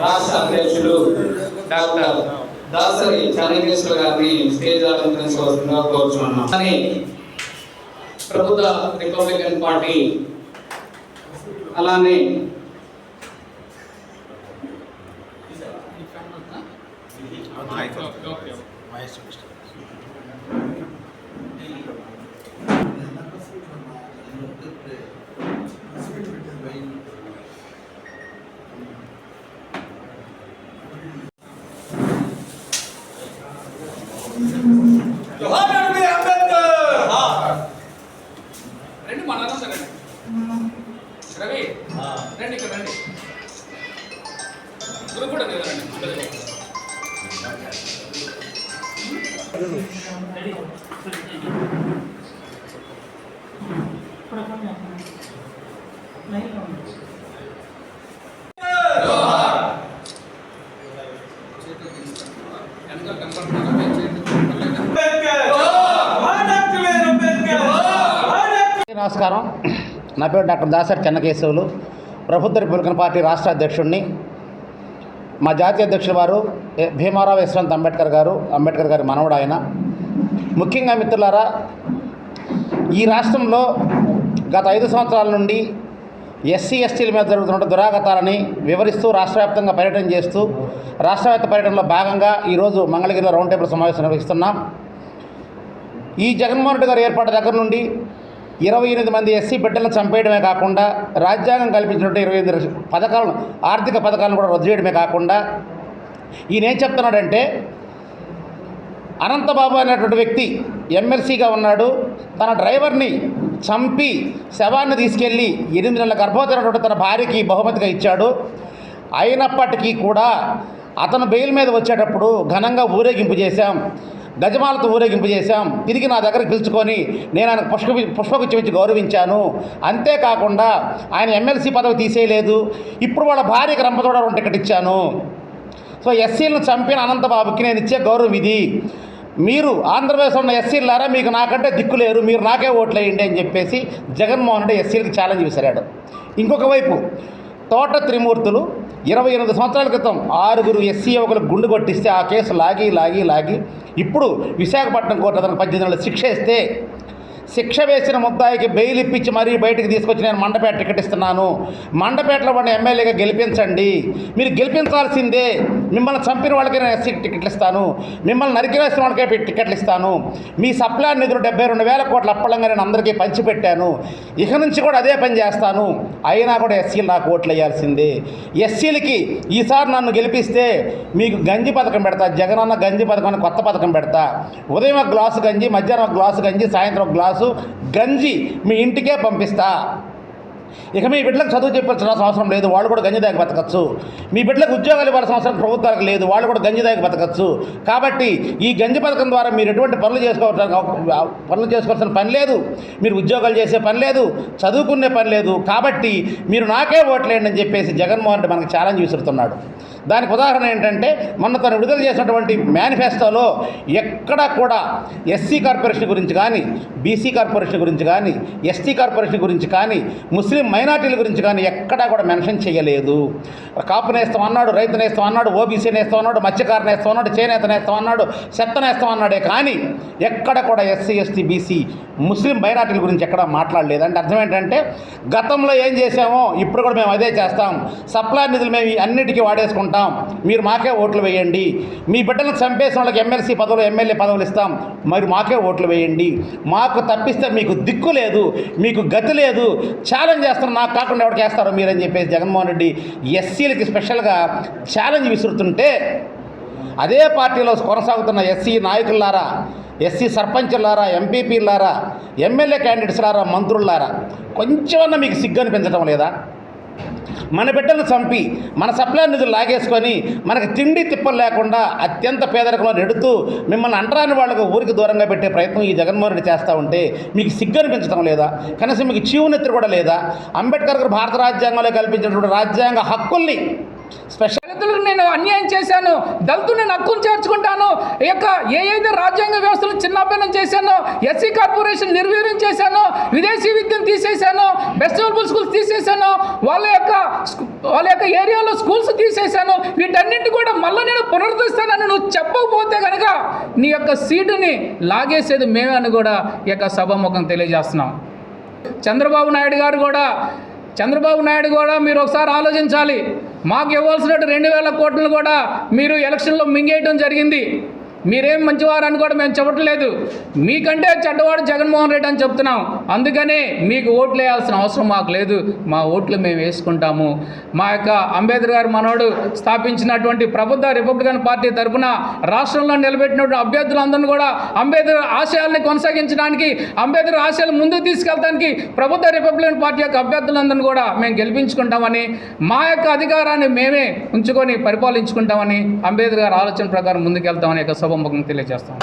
రాష్ట్ర అధ్యక్షులు డాక్టర్ దాసరి గారిని స్టేజ్ కోరుచున్నాం కానీ ప్రభుత్వ రిపబ్లికన్ పార్టీ అలానే జోహార్ రవి రండి ఇక్కడ రండి గురు కూడా మీరు రండి వెనకాల కనపడుతున్నారు అంబేద్కర్ జోహార్ డాక్టర్ బిఆర్ అంబేద్కర్ జోహార్ డాక్టర్ నమస్కారం నా పేరు డాక్టర్ దాసరి చెన్నకేశవులు. ప్రభుత్వ రిపబ్లికన్ పార్టీ రాష్ట్ర అధ్యక్షుడిని మా జాతీయ అధ్యక్షుల వారు భీమారావు యశ్వంత్ అంబేద్కర్ గారు అంబేద్కర్ గారి మనవడు ఆయన. ముఖ్యంగా మిత్రులారా ఈ రాష్ట్రంలో గత ఐదు సంవత్సరాల నుండి ఎస్సీ ఎస్టీల మీద జరుగుతున్న దురాగతాలని వివరిస్తూ రాష్ట్రవ్యాప్తంగా పర్యటన చేస్తూ రాష్ట్రవ్యాప్త పర్యటనలో భాగంగా ఈరోజు మంగళగిరిలో రౌండ్ టేబుల్ సమావేశం నిర్వహిస్తున్నాం. ఈ జగన్మోహన్ రెడ్డి గారు ఏర్పాటు దగ్గర నుండి ఇరవై ఎనిమిది మంది ఎస్సీ బిడ్డలను చంపేయడమే కాకుండా రాజ్యాంగం కల్పించినట్టు ఇరవై ఎనిమిది పథకాలను ఆర్థిక పథకాలను కూడా రద్దు చేయడమే కాకుండా ఈయన ఏం చెప్తున్నాడంటే అనంతబాబు అనేటువంటి వ్యక్తి ఎమ్మెల్సీగా ఉన్నాడు. తన డ్రైవర్ని చంపి శవాన్ని తీసుకెళ్ళి ఎనిమిది నెలల గర్భవతి తన భార్యకి బహుమతిగా ఇచ్చాడు. అయినప్పటికీ కూడా అతను బెయిల్ మీద వచ్చేటప్పుడు ఘనంగా ఊరేగింపు చేశాం. గజమాలతో ఊరేగింపజేశాం. తిరిగి నా దగ్గరకు పిలుచుకొని నేను ఆయన పుష్ప పుష్పగుచ్చం ఇచ్చి గౌరవించాను. అంతేకాకుండా ఆయన ఎమ్మెల్సీ పదవి తీసేయలేదు. ఇప్పుడు వాళ్ళ భార్యకి రంపచోడవరం టికెట్ ఇచ్చాను. సో ఎస్సీలను చంపిన అనంతబాబుకి నేను ఇచ్చే గౌరవం ఇది. మీరు ఆంధ్రప్రదేశ్లో ఉన్న ఎస్సీలారా మీకు నాకంటే దిక్కు లేరు మీరు నాకే ఓట్లు వేయండి అని చెప్పేసి జగన్మోహన్ రెడ్డి ఎస్సీలకు ఛాలెంజ్ విసిరాడు. ఇంకొక వైపు తోట త్రిమూర్తులు ఇరవై ఎనిమిది సంవత్సరాల క్రితం ఆరుగురు ఎస్సీ యువకులకు గుండు కొట్టిస్తే ఆ కేసు లాగి లాగి లాగి. ఇప్పుడు విశాఖపట్నం కోర్టు అతనికి పద్దెనిమిది నెలల శిక్ష ఇస్తే శిక్ష వేసిన ముద్దాయికి బెయిల్ ఇప్పించి మరీ బయటికి తీసుకొచ్చి నేను మండపేట టికెట్ ఇస్తున్నాను. మండపేటలో వాడిని ఎమ్మెల్యేగా గెలిపించండి. మీరు గెలిపించాల్సిందే. మిమ్మల్ని చంపిన వాళ్ళకి నేను ఎస్సీ టికెట్లు ఇస్తాను. మిమ్మల్ని నరికివేసిన వాళ్ళకే టికెట్లు ఇస్తాను. మీ సప్లై నిధులు డెబ్బై రెండు వేల కోట్ల అప్పలంగా నేను అందరికీ పంచిపెట్టాను. ఇక నుంచి కూడా అదే పని చేస్తాను. అయినా కూడా ఎస్సీలు నాకు ఓట్లు వేయాల్సిందే. ఎస్సీలకి ఈసారి నన్ను గెలిపిస్తే మీకు గంజి పథకం పెడతా జగనన్న గంజి పథకం అని కొత్త పథకం పెడతా. ఉదయం ఒక గ్లాసు గంజి మధ్యాహ్నం ఒక గ్లాసు గంజి సాయంత్రం ఒక గ్లాసు గంజి మీ ఇంటికే పంపిస్తా. ఇక మీ బిడ్డలకు చదువు చెప్పాల్సిన అవసరం లేదు వాళ్ళు కూడా గంజి దాకా బతకచ్చు. మీ బిడ్డలకు ఉద్యోగాలు ఇవ్వాల్సిన అవసరం ప్రభుత్వాలకు లేదు వాళ్ళు కూడా గంజి దాకా బతకచ్చు. కాబట్టి ఈ గంజి పథకం ద్వారా మీరు ఎటువంటి పనులు చేసుకోవడానికి పనులు చేసుకోవాల్సిన పని లేదు. మీరు ఉద్యోగాలు చేసే పని లేదు చదువుకునే పని లేదు. కాబట్టి మీరు నాకే ఓట్లేయండి అని చెప్పేసి జగన్మోహన్ రెడ్డి మనకు ఛాలెంజ్ విసురుతున్నాడు. దానికి ఉదాహరణ ఏంటంటే మొన్న తను విడుదల చేసినటువంటి మేనిఫెస్టోలో ఎక్కడా కూడా ఎస్సీ కార్పొరేషన్ గురించి కానీ బీసీ కార్పొరేషన్ గురించి కానీ ఎస్టీ కార్పొరేషన్ గురించి కానీ ముస్లిం మైనార్టీల గురించి కానీ ఎక్కడా కూడా మెన్షన్ చేయలేదు. కాపు నేస్తాం అన్నాడు రైతు నేస్తాం అన్నాడు ఓబీసీ నేస్తాం అన్నాడు మత్స్యకార నేస్తాం అన్నాడు చేనేత నేస్తాం అన్నాడు చెత్త నేస్తాం అన్నాడే. కానీ ఎక్కడ కూడా ఎస్సీ ఎస్టీ బీసీ ముస్లిం మైనార్టీల గురించి ఎక్కడ మాట్లాడలేదు. అంటే అర్థం ఏంటంటే గతంలో ఏం చేసామో ఇప్పుడు కూడా మేము అదే చేస్తాం. సప్లై నిధులు మేము అన్నిటికీ వాడేసుకుంటాం. మీరు మాకే ఓట్లు వేయండి. మీ బిడ్డలను చంపేసిన వాళ్ళకి ఎమ్మెల్సీ పదవులు ఎమ్మెల్యే పదవులు ఇస్తాం. మరి మాకే ఓట్లు వేయండి. మాకు తప్పిస్తే మీకు దిక్కు లేదు మీకు గతి లేదు. ఛాలెంజ్ చేస్తారు నాకు కాకుండా ఎవరికి వేస్తారో మీరని చెప్పేసి జగన్మోహన్ రెడ్డి ఎస్సీలకి స్పెషల్గా ఛాలెంజ్ విసురుతుంటే అదే పార్టీలో కొనసాగుతున్న ఎస్సీ నాయకులారా ఎస్సీ సర్పంచ్లారా ఎంపీపీలారా ఎమ్మెల్యే క్యాండిడేట్స్లారా మంత్రులారా కొంచెమన్నా మీకు సిగ్గు అనిపించడం లేదా? మన బిడ్డలను చంపి మన సప్లై నిధులు లాగేసుకొని మనకి తిండి తిప్పలు లేకుండా అత్యంత పేదరికంలో నెడుతూ మిమ్మల్ని అంటరాని వాళ్ళకు ఊరికి దూరంగా పెట్టే ప్రయత్నం ఈ జగన్మోహన్ రెడ్డి చేస్తూ ఉంటే మీకు సిగ్గు అనిపించడం లేదా? కనీసం మీకు చీవునెత్తురు కూడా లేదా? అంబేద్కర్ గారు భారత రాజ్యాంగంలో కల్పించినటువంటి రాజ్యాంగ హక్కుల్ని స్పెషల్ దళితులకు నేను అన్యాయం చేశాను దళితులు నేను హక్కును చేర్చుకుంటాను ఈ యొక్క ఏదైతే రాజ్యాంగ వ్యవస్థలు చిన్నాభిన్నం చేశానో ఎస్సీ కార్పొరేషన్ నిర్వీర్యం చేశానో విదేశీ విద్యను తీసేశాను బెస్ట్ అవైలబుల్ స్కూల్స్ తీసేశాను వాళ్ళ యొక్క వాళ్ళ యొక్క ఏరియాలో స్కూల్స్ తీసేశాను వీటన్నింటి కూడా మళ్ళీ నేను పునరుద్ధరిస్తానని నువ్వు చెప్పకపోతే కనుక నీ యొక్క సీటుని లాగేసేది మేమే అని కూడా ఈ యొక్క సభాముఖం తెలియజేస్తున్నాం. చంద్రబాబు నాయుడు గారు కూడా చంద్రబాబు నాయుడు కూడా మీరు ఒకసారి ఆలోచించాలి. మాకు ఇవ్వాల్సినట్టు రెండు వేల కోట్లు కూడా మీరు ఎలక్షన్లో మింగేయడం జరిగింది. మీరేం మంచివారు అని కూడా మేము చెప్పట్లేదు. మీకంటే చెడ్డవాడు జగన్మోహన్ రెడ్డి అని చెప్తున్నాం. అందుకనే మీకు ఓట్లు వేయాల్సిన అవసరం మాకు లేదు. మా ఓట్లు మేము వేసుకుంటాము. మా యొక్క అంబేద్కర్ గారు మనోడు స్థాపించినటువంటి ప్రభుత్వ రిపబ్లికన్ పార్టీ తరఫున రాష్ట్రంలో నిలబెట్టినటువంటి అభ్యర్థులందరినీ కూడా అంబేద్కర్ ఆశయాల్ని కొనసాగించడానికి అంబేద్కర్ ఆశయాలు ముందుకు తీసుకెళ్ళడానికి ప్రభుత్వ రిపబ్లికన్ పార్టీ యొక్క అభ్యర్థులందరినీ కూడా మేము గెలిపించుకుంటామని మా యొక్క అధికారాన్ని మేమే ఉంచుకొని పరిపాలించుకుంటామని అంబేద్కర్ గారు ఆలోచన ప్రకారం ముందుకెళ్తామని యొక్క సభముఖం తెలియజేస్తాం